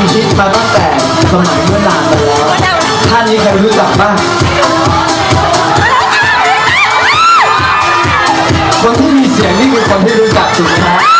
มีฮิตมาตั้งแต่สมัยเมื่อนานมาแล้วท่านนี้ใครรู้จักบ้าง คนที่มีเสียงนี่คือคนที่รู้จักถูกไหม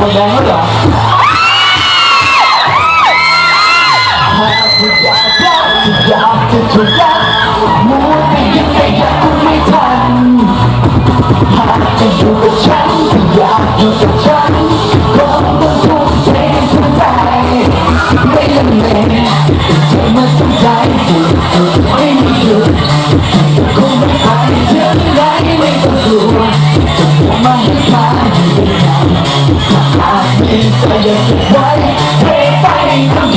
หมดแรงแล้วเหรออยกจะอากจะยกจะ I just keep one way fighting.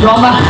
装吧